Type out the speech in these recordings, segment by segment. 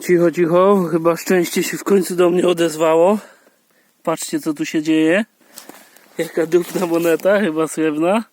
Cicho, cicho, chyba szczęście się w końcu do mnie odezwało. Patrzcie co tu się dzieje. Jaka dupna moneta, chyba srebrna.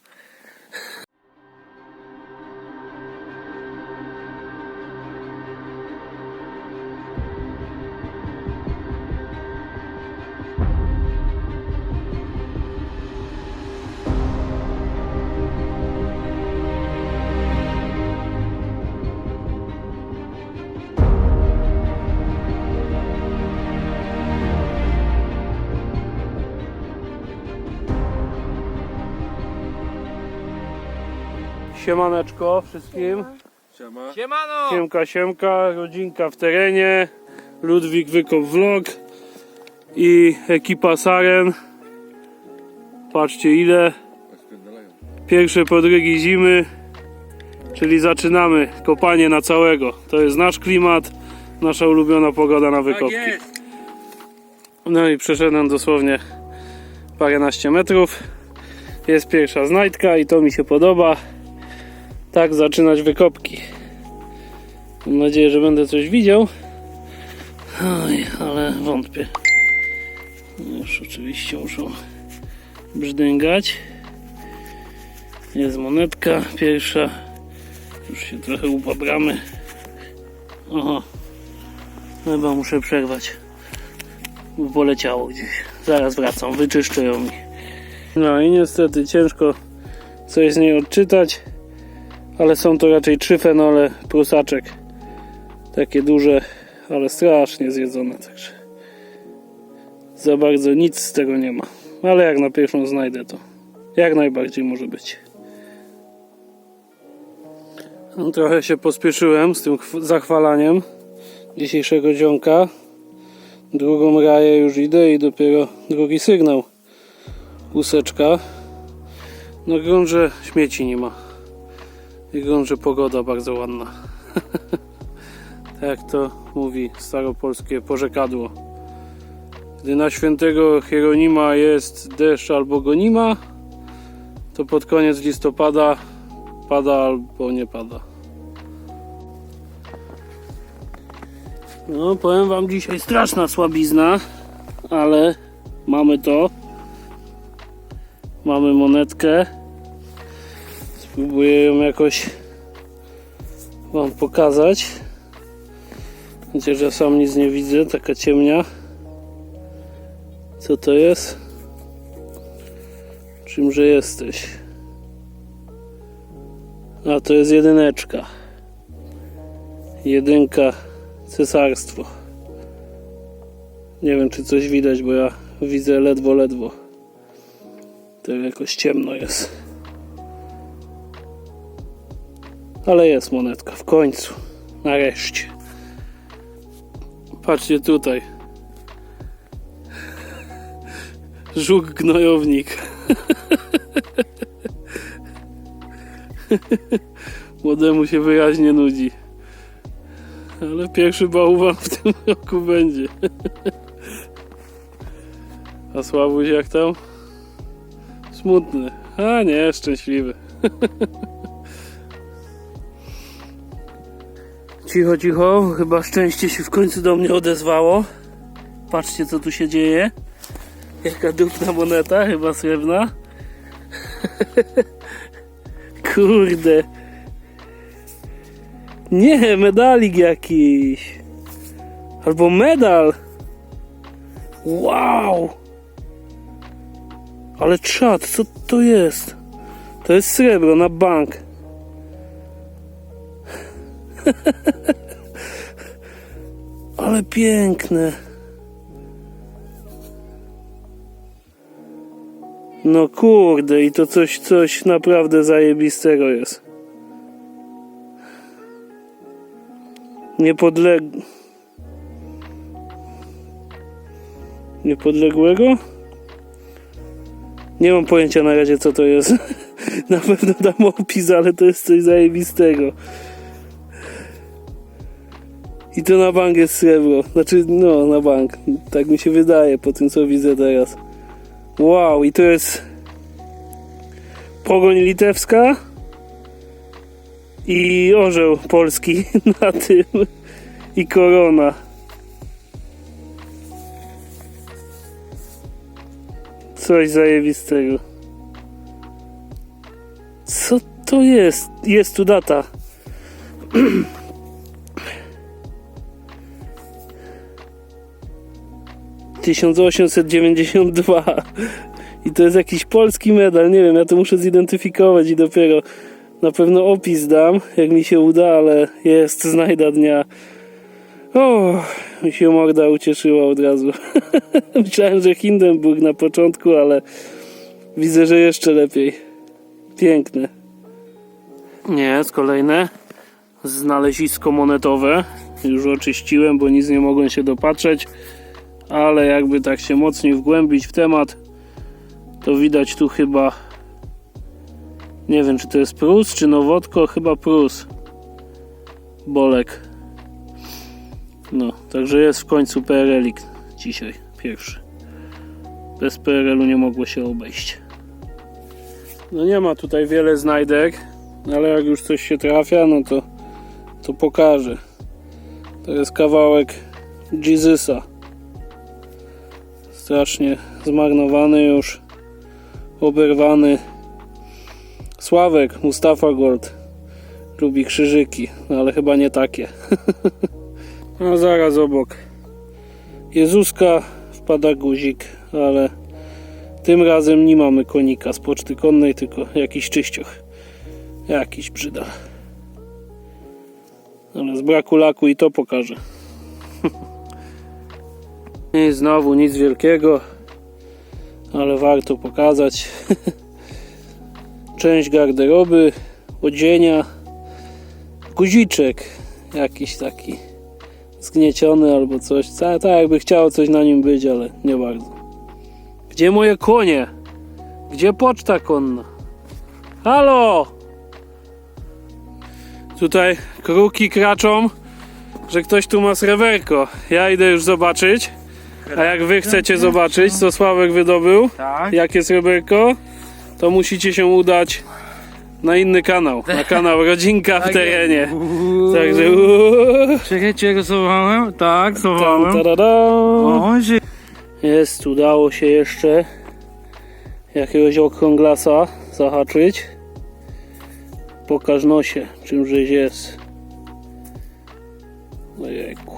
Siemaneczko wszystkim. Siema. Siemano! Siemka, siemka, rodzinka w terenie. Ludwik Wykop Vlog i ekipa Saren. Patrzcie ile. Pierwsze podrygi zimy, czyli zaczynamy kopanie na całego. To jest nasz klimat, nasza ulubiona pogoda na wykopki. No i przeszedłem dosłownie paręnaście metrów. Jest pierwsza znajdka i to mi się podoba. Tak zaczynać wykopki. Mam nadzieję, że będę coś widział. Oj, ale wątpię. Już oczywiście muszą brzdęgać. Jest monetka pierwsza. Już się trochę upabramy. Oho. Chyba muszę przerwać. Poleciało gdzieś. Zaraz wracam, wyczyszczę ją mi. No i niestety ciężko coś z niej odczytać. Ale są to raczej trzy fenole prusaczek. Takie duże, ale strasznie zjedzone. Także za bardzo nic z tego nie ma. Ale jak na pierwszą znajdę to jak najbardziej może być. No, trochę się pospieszyłem z tym chw- zachwalaniem dzisiejszego dzionka. Drugą raję już idę i dopiero drugi sygnał. Łuseczka. No grunt, że śmieci nie ma. I pogoda bardzo ładna. tak jak to mówi staropolskie porzekadło. Gdy na świętego Hieronima jest deszcz albo gonima, to pod koniec listopada pada albo nie pada. No, powiem Wam dzisiaj straszna słabizna, ale mamy to. Mamy monetkę. Spróbuję ją jakoś Wam pokazać. Chociaż ja sam nic nie widzę, taka ciemnia. Co to jest? Czymże jesteś? A to jest jedyneczka. Jedynka cesarstwo. Nie wiem czy coś widać, bo ja widzę ledwo, ledwo. To jakoś ciemno jest. Ale jest monetka w końcu. Nareszcie. Patrzcie tutaj. Żuk gnojownik. Młodemu się wyraźnie nudzi. Ale pierwszy bałwan w tym roku będzie. A Sławuś jak tam? Smutny. A nie, szczęśliwy. Cicho, cicho. Chyba szczęście się w końcu do mnie odezwało. Patrzcie co tu się dzieje. Jaka dupna moneta, chyba srebrna. Kurde. Nie, medalik jakiś. Albo medal. Wow. Ale czad, co to jest? To jest srebro na bank. Ale piękne. No kurde, i to coś, coś naprawdę zajebistego jest. Niepodleg... Niepodległego? Nie mam pojęcia na razie co to jest. na pewno dam opis, ale to jest coś zajebistego. I to na bank jest srebro. Znaczy, no, na bank. Tak mi się wydaje po tym, co widzę teraz. Wow, i to jest Pogoń Litewska i orzeł polski na tym. I korona. Coś zajebistego. Co to jest? Jest tu data. Tysiąc osiemset dziewięćdziesiąt dwa. I to jest jakiś polski medal. Nie wiem, ja to muszę zidentyfikować i dopiero na pewno opis dam, jak mi się uda, ale jest znajda dnia. O, mi się morda ucieszyła od razu. Myślałem, że Hindenburg na początku, ale widzę, że jeszcze lepiej. Piękne. Nie, jest kolejne znalezisko monetowe. Już oczyściłem, bo nic nie mogłem się dopatrzeć, ale jakby tak się mocniej wgłębić w temat, to widać tu chyba nie wiem, czy to jest Prus, czy Nowotko, chyba Prus. Bolek. No, także jest w końcu PRL-ik dzisiaj, pierwszy. Bez PRL-u nie mogło się obejść. No nie ma tutaj wiele znajdek, ale jak już coś się trafia, no to, to pokażę. To jest kawałek Jezusa. Strasznie zmarnowany już, oberwany. Sławek, Mustafa Gold lubi krzyżyki, no ale chyba nie takie. A zaraz obok Jezuska wpada guzik, ale tym razem nie mamy konika z poczty konnej, tylko jakiś czyścioch. Jakiś brzydal. Ale z braku laku i to pokażę. I znowu nic wielkiego, ale warto pokazać. część garderoby, odzienia, guziczek jakiś taki zgnieciony albo coś, tak, tak jakby chciało coś na nim być, ale nie bardzo. Gdzie moje konie? Gdzie poczta konna? Halo! Tutaj kruki kraczą, że ktoś tu ma sreberko. Ja idę już zobaczyć. A jak wy chcecie zobaczyć, co Sławek wydobył, Tak. jakie sreberko, to musicie się udać na inny kanał, na kanał Rodzinka w Tak terenie. Uuu. Także uuu, Czekajcie, go schowałem. Tak, tam, schowałem. O, się... Jest, udało się jeszcze jakiegoś okrąglasa zahaczyć. Pokaż nosie, czymżeś jest. Ojejku.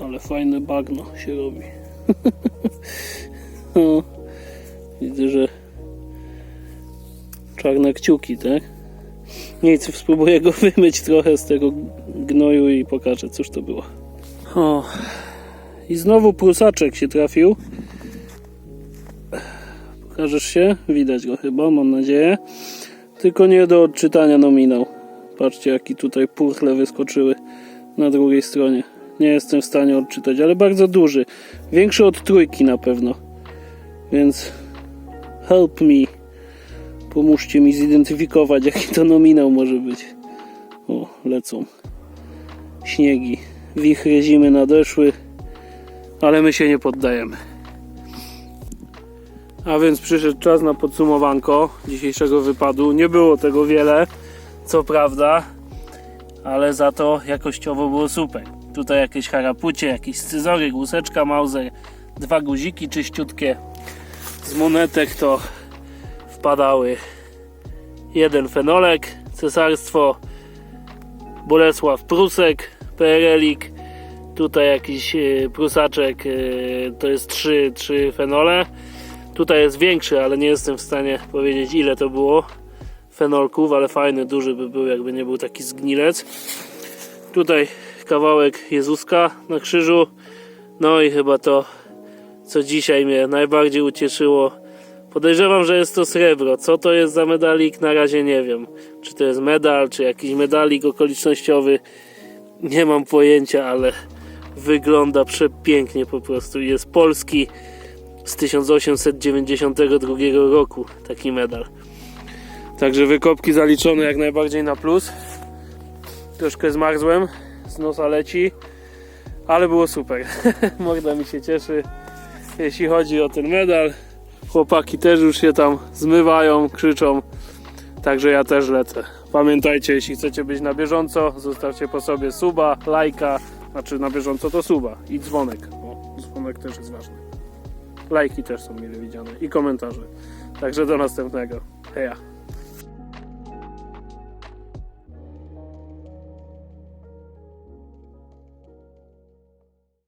Ale fajne bagno się robi. no. Widzę, że czarne kciuki, tak? Nic, spróbuję go wymyć trochę z tego gnoju i pokażę, cóż to było. O, i znowu prusaczek się trafił. Pokażesz się? Widać go chyba, mam nadzieję. Tylko nie do odczytania nominał. Patrzcie, jaki tutaj purchle wyskoczyły na drugiej stronie. Nie jestem w stanie odczytać, ale bardzo duży. Większy od trójki na pewno. Więc help me. Pomóżcie mi zidentyfikować, jaki to nominał może być. O, lecą śniegi. Wichry zimy nadeszły ale my się nie poddajemy. A więc przyszedł czas na podsumowanko dzisiejszego wypadu. Nie było tego wiele, co prawda, ale za to jakościowo było super. Tutaj jakieś harapucie, jakieś scyzory, łuseczka, mauser, dwa guziki czyściutkie. Z monetek to wpadały jeden fenolek, cesarstwo, Bolesław Prusek, PRL-ik, Tutaj jakiś e, prusaczek, e, to jest trzy, trzy fenole. Tutaj jest większy, ale nie jestem w stanie powiedzieć ile to było fenolków, ale fajny, duży by był, jakby nie był taki zgnilec. Tutaj kawałek Jezuska na krzyżu. No i chyba to, co dzisiaj mnie najbardziej ucieszyło. Podejrzewam, że jest to srebro. Co to jest za medalik? Na razie nie wiem. Czy to jest medal, czy jakiś medalik okolicznościowy? Nie mam pojęcia, ale wygląda przepięknie po prostu. Jest polski z 1892 roku taki medal. Także wykopki zaliczone jak najbardziej na plus. Troszkę zmarzłem, z nosa leci, ale było super. Morda mi się cieszy, jeśli chodzi o ten medal. Chłopaki też już się tam zmywają, krzyczą. Także ja też lecę. Pamiętajcie, jeśli chcecie być na bieżąco, zostawcie po sobie suba, lajka, Znaczy na bieżąco to suba i dzwonek. O, dzwonek też jest ważny. Lajki też są mile widziane i komentarze. Także do następnego. Heja.